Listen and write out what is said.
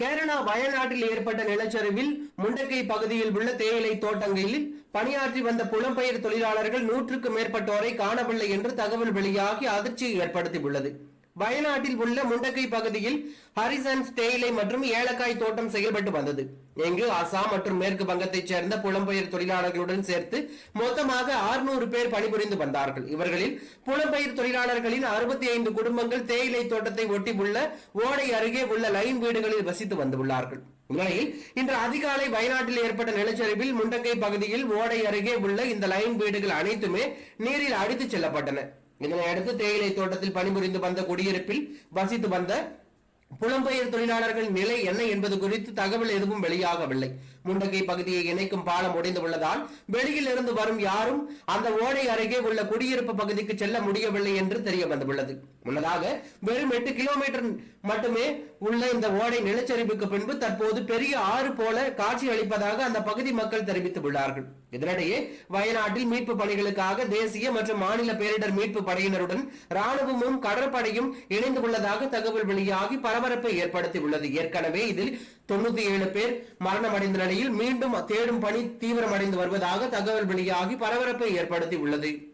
கேரளா வயநாட்டில் ஏற்பட்ட நிலச்சரிவில் முண்டக்கை பகுதியில் உள்ள தேயிலை தோட்டங்களில் பணியாற்றி வந்த புலம்பெயர் தொழிலாளர்கள் நூற்றுக்கும் மேற்பட்டோரை காணவில்லை என்று தகவல் வெளியாகி அதிர்ச்சியை ஏற்படுத்தியுள்ளது. வயநாட்டில் உள்ள முண்டக்கை பகுதியில் ஹரிசன்ஸ் தேயிலை மற்றும் ஏலக்காய் தோட்டம் செயல்பட்டு வந்தது. இங்கு அசாம் மற்றும் மேற்கு வங்கத்தைச் சேர்ந்த புலம்பெயர் தொழிலாளர்களுடன் சேர்த்து மொத்தமாக 600 பேர் பணிபுரிந்து வந்தார்கள். இவர்களில் புலம்பெயர் தொழிலாளர்களின் அறுபத்தி ஐந்து குடும்பங்கள் தேயிலை தோட்டத்தை ஒட்டி உள்ள ஓடை அருகே உள்ள லைன் வீடுகளில் வசித்து வந்துள்ளார்கள். இந்நிலையில் இன்று அதிகாலை வயநாட்டில் ஏற்பட்ட நிலச்சரிவில் முண்டக்கை பகுதியில் ஓடை அருகே உள்ள இந்த லைன் வீடுகள் அனைத்துமே நீரில் அடித்துச் செல்லப்பட்டன. இதனையடுத்து தேயிலை தோட்டத்தில் பணிபுரிந்து வந்த குடியிருப்பில் வசித்து வந்த புலம்பெயர் தொழிலாளர்கள் நிலை என்ன என்பது குறித்து தகவல் எதுவும் வெளியாகவில்லை. முண்டகை பகுதியை இணைக்கும் பாலம் உடைந்து உள்ளதால் வெளியில் இருந்து வரும் யாரும் அந்த ஓடை அருகே உள்ள குடியிருப்பு பகுதிக்கு செல்ல முடியவில்லை என்று தெரிய வந்துள்ளது. முன்னதாக வெறும் எட்டு கிலோமீட்டர் மட்டுமே உள்ள இந்த ஓடை நிலச்சரிவுக்கு பின்பு தற்போது பெரிய ஆறு போல காட்சி அளிப்பதாக அந்த பகுதி மக்கள் தெரிவித்துள்ளார்கள் இதனிடையே வயநாட்டில் மீட்பு பணிகளுக்காக தேசிய மற்றும் மாநில பேரிடர் மீட்பு படையினருடன் ராணுவமும் கடற்படையும் இணைந்து உள்ளதாக தகவல் வெளியாகி பல பரபரப்பை ஏற்படுத்தி உள்ளது. ஏற்கனவே இதில் தொண்ணூத்தி ஏழு பேர் மரணமடைந்த நிலையில் மீண்டும் தேடும் பணி தீவிரமடைந்து வருவதாக தகவல் வெளியாகி பரபரப்பை ஏற்படுத்தி உள்ளது.